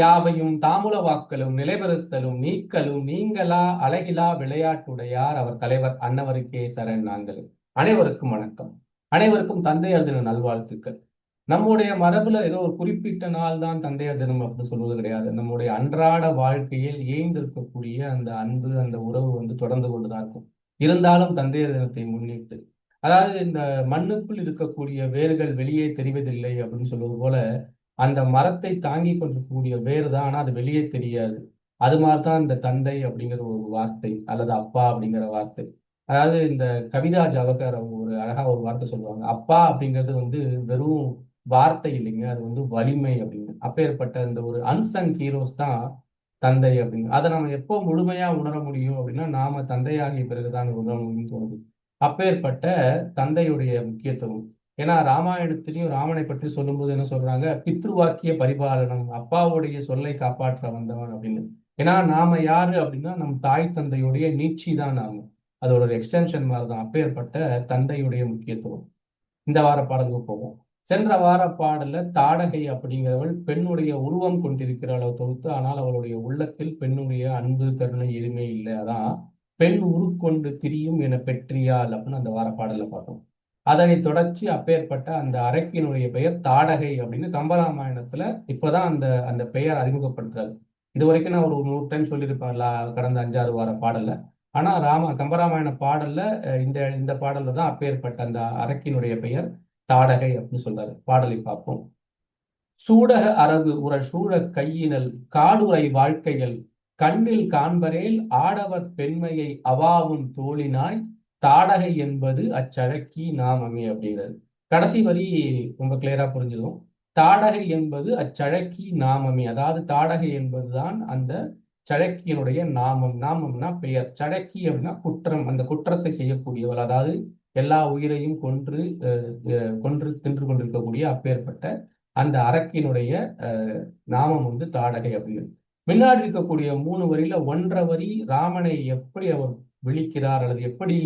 யாவையும் தாமுல வாக்கலும் நிலைபெறுத்தலும் நீக்கலும் நீங்களா அழகிலா விளையாட்டுடையார் அவர் தலைவர் அன்னவருக்கே சரண் நாங்கள். அனைவருக்கும் வணக்கம். அனைவருக்கும் தந்தையர் தின நல்வாழ்த்துக்கள். நம்முடைய மரபுல ஏதோ ஒரு குறிப்பிட்ட நாள் தான் தந்தையர் தினம் அப்படின்னு சொல்வது கிடையாது. நம்முடைய அன்றாட வாழ்க்கையில் ஏய்ந்திருக்கக்கூடிய அந்த அன்பு அந்த உறவு வந்து தொடர்ந்து கொண்டுதான் இருக்கும். இருந்தாலும் தந்தையர் தினத்தை முன்னிட்டு. அதாவது இந்த மண்ணுக்குள் இருக்கக்கூடிய வேர்கள் வெளியே தெரிவதில்லை அப்படின்னு சொல்வது போல அந்த மரத்தை தாங்கி கொண்டிருக்கக்கூடிய வேறு தான் ஆனால் அது வெளியே தெரியாது. அது மாதிரி தான் இந்த தந்தை அப்படிங்கிற ஒரு வார்த்தை அல்லது அப்பா அப்படிங்கிற வார்த்தை. அதாவது இந்த கவிதா ஜவகர் அவங்க ஒரு அழகா ஒரு வார்த்தை சொல்லுவாங்க. அப்பா அப்படிங்கிறது வந்து வெறும் வார்த்தை இல்லைங்க அது வந்து வலிமை அப்படின்னு. அப்பேற்பட்ட இந்த ஒரு அன்சங் ஹீரோஸ் தான் தந்தை அப்படின்னு. அதை நம்ம எப்போ முழுமையா உணர முடியும் அப்படின்னா நாம தந்தையாகிய பிறகுதான் உணர முடியும்னு தோணுது. அப்பேற்பட்ட தந்தையுடைய முக்கியத்துவம். ஏன்னா ராமாயணத்திலையும் ராமனை பற்றி சொல்லும்போது என்ன சொல்றாங்க? பித்ருவாக்கிய பரிபாலனம் அப்பாவுடைய சொல்லை காப்பாற்ற வந்தவன் அப்படின்னு. ஏன்னா நாம யாரு அப்படின்னா நம் தாய் தந்தையுடைய நீட்சி தான் ஆகும் அதோட ஒரு எக்ஸ்டென்ஷன் மாதிரி தான் அப்பேற்பட்ட தந்தையுடைய முக்கியத்துவம். இந்த வார பாடலுக்கு போவோம். சென்ற வார பாடல தாடகை அப்படிங்கிறவள் பெண்ணுடைய உருவம் கொண்டிருக்கிறாளோ தொகுத்து ஆனால் அவளுடைய உள்ளத்தில் பெண்ணுடைய அன்பு கருணை எதுவுமே இல்லை. அதான் பெண் உருக்கொண்டு திரியும் என பெற்றியால் அப்படின்னு அந்த வார பாடல பார்த்தோம். அதனை தொடர்ச்சி அப்பேற்பட்ட அந்த அரக்கினுடைய பெயர் தாடகை அப்படின்னு கம்பராமாயணத்துல இப்பதான் அந்த அந்த பெயர் அறிமுகப்படுத்துறாரு. இது வரைக்கும் நான் ஒரு நூறு டைம் சொல்லியிருப்பேன் கடந்த அஞ்சாறு வார பாடல்ல. ஆனா ராம கம்பராமாயண பாடல்ல இந்த இந்த பாடல்ல தான் அப்பேற்பட்ட அந்த அரக்கினுடைய பெயர் தாடகை அப்படின்னு சொல்றாரு. பாடலை பார்ப்போம். சூடக அரகு உர சூழ கையினல் காடுரை வாழ்க்கைகள் கண்ணில் காண்பரேல் ஆடவர் பெண்மையை அவாவும் தோழினாய் தாடகை என்பது அச்சழக்கி நாமமே அப்படிங்கிறது. கடைசி வரி ரொம்ப கிளியரா புரிஞ்சிடும் தாடகை என்பது அச்சழக்கி நாமமே அதாவது தாடகை என்பதுதான் அந்த சழக்கியினுடைய நாமம். நாமம்னா பெயர். சழக்கி அப்படின்னா குற்றம். அந்த குற்றத்தை செய்யக்கூடியவள் அதாவது எல்லா உயிரையும் கொன்று கொன்று தின்று கொண்டிருக்கக்கூடிய அப்பேற்பட்ட அந்த அரக்கினுடைய நாமம் வந்து தாடகை அப்படின்னு முன்னாடி இருக்கக்கூடிய மூணு வரியில ஒன்றரை வரி ராமனை எப்படி அவர் விழிக்கிறார் அல்லது எப்படி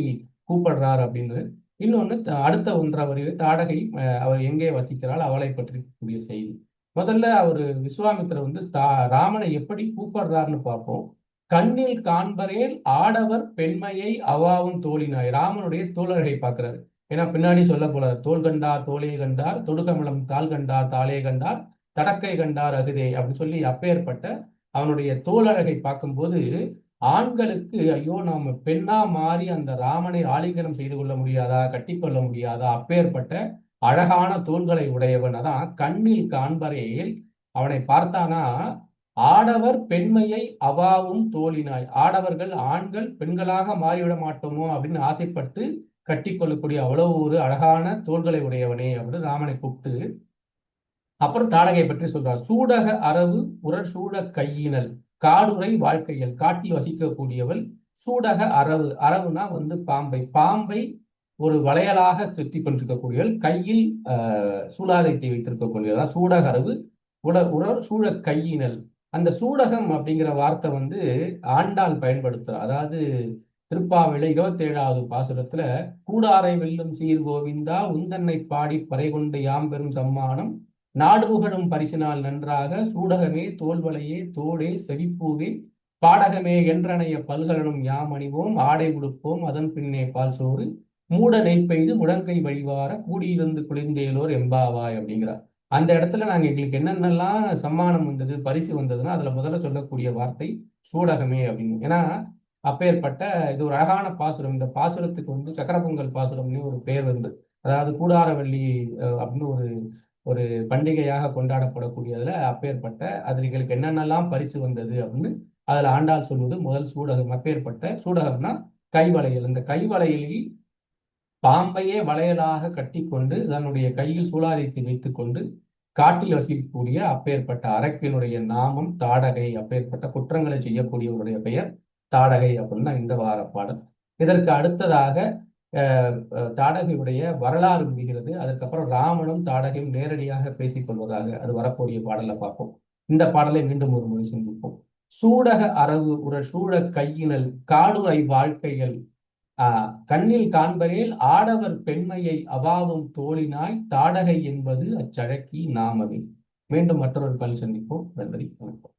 கூப்பிடுறார் அப்படின்னு இன்னொன்று அடுத்த ஒன்றரை வரி தாடகை அவர் எங்கே வசிக்கிறாள் அவளை பற்றி கூடிய செய்தி. முதல்ல அவர் விஸ்வாமித்திரர் வந்து தா ராமனை எப்படி கூப்பிடுறாருன்னு பார்ப்போம். கண்ணில் காண்பரேல் ஆடவர் பெண்மையை அவாவும் தோழினாய் ராமனுடைய தோழர்களை பார்க்கிறாரு. ஏன்னா பின்னாடி சொல்ல போல தோல் கண்டார் தோலே கண்டார் தொடுகமலம் தாள் கண்டார் தாளே கண்டார் தடக்கை கண்டார் அகுதே அப்படின்னு சொல்லி அப்பேற்பட்ட அவனுடைய தோழழகை பார்க்கும்போது ஆண்களுக்கு ஐயோ நாம் பெண்ணா மாறி அந்த ராமனை ஆலிங்கனம் செய்து கொள்ள முடியாதா கட்டி கொள்ள முடியாதா அப்பேற்பட்ட அழகான தோள்களை உடையவன் அதான் கண்ணில் காண்பறையில் அவனை பார்த்தானா ஆடவர் பெண்மையை அவாவும் தோழினாய் ஆடவர்கள் ஆண்கள் பெண்களாக மாறிவிட மாட்டோமோ? அப்படின்னு ஆசைப்பட்டு கட்டி கொள்ளக்கூடிய அவ்வளவு ஒரு அழகான தோள்களை உடையவனே அப்படின்னு ராமனை கூப்பிட்டு அப்புறம் தாடகை பற்றி சொல்றார். சூடக அரவு உரர் சூட கையினல். காடுரை வாழ்க்கையில் காட்டில் வசிக்கக்கூடியவள் சூடக அரவு அரவுனா வந்து பாம்பை. பாம்பை ஒரு வளையலாக சுத்தி கொண்டிருக்கக்கூடியவள் கையில் சூடாதத்தை வைத்திருக்கக்கூடியதா சூடக அரவு உட உடல் சூழ கையினல். அந்த சூடகம் அப்படிங்கிற வார்த்தை வந்து ஆண்டாள் பயன்படுத்துற. அதாவது திருப்பாவில இருபத்தி ஏழாவது பாசுரத்துல கூடாரை வெல்லும் சீர் கோவிந்தா உந்தன்னை பாடி பறை கொண்டு யாம்பெரும் சம்மானம் நாடு புகழும் பரிசினால் நன்றாக சூடகமே தோல்வலையே தோடே செவிப்பூவே பாடகமே என்றனைய பல்கலனும் யாம் அணிவோம் ஆடை உடுப்போம் அதன் பின்னே பால் சோறு மூட நெய் பெய்து முழங்கை வழிவார கூடியிருந்து குளிர்ந்தேலோர் எம்பாவாய் அப்படிங்கிறார். அந்த இடத்துல நாங்க எங்களுக்கு என்னென்னலாம் சம்மானம் வந்தது பரிசு வந்ததுன்னா அதுல முதல்ல சொல்லக்கூடிய வார்த்தை சூடகமே அப்படின்னு. ஏன்னா அப்பேற்பட்ட இது ஒரு அழகான பாசுரம். இந்த பாசுரத்துக்கு வந்து சக்கர பொங்கல் பாசுரம்னு ஒரு பேர் வந்து. அதாவது கூடாரவள்ளி அப்படின்னு ஒரு ஒரு பண்டிகையாக கொண்டாடப்படக்கூடியதுல அப்பேற்பட்ட அதில் எங்களுக்கு என்னென்னலாம் பரிசு வந்தது அப்படின்னு அதுல ஆண்டாள் சொல்வது முதல் சூடகம். அப்பேற்பட்ட சூடகம்னா கைவளையல். இந்த கைவளையலில் பாம்பையே வளையலாக கட்டிக்கொண்டு தன்னுடைய கையில் சூழாதித்தை வைத்துக்கொண்டு காட்டில் வசிக்கக்கூடிய அப்பேற்பட்ட அரக்கினுடைய நாமம் தாடகை அப்பேற்பட்ட குற்றங்களை செய்யக்கூடியவருடைய பெயர் தாடகை அப்படின்னு இந்த வார பாடல் இதற்கு அடுத்ததாக தாடகையுடைய வரலாறு முடிகிறது. அதுக்கப்புறம் ராமனும் தாடகையும் நேரடியாக பேசிக்கொள்வதாக அது வரக்கூடிய பாடலை பார்ப்போம். இந்த பாடலை மீண்டும் ஒரு முறை சிந்திப்போம். சூடக அரவு உர சூழ கையினல் காடுரை வாழ்க்கைகள். ஆஹ் கண்ணில் காண்பரேல் ஆடவர் பெண்மையை அவாவும் தோழினாய் தாடகை என்பது அச்சழக்கி நாமவே மீண்டும் மற்றொரு பல் சந்திப்போம். நன்றி வணக்கம்.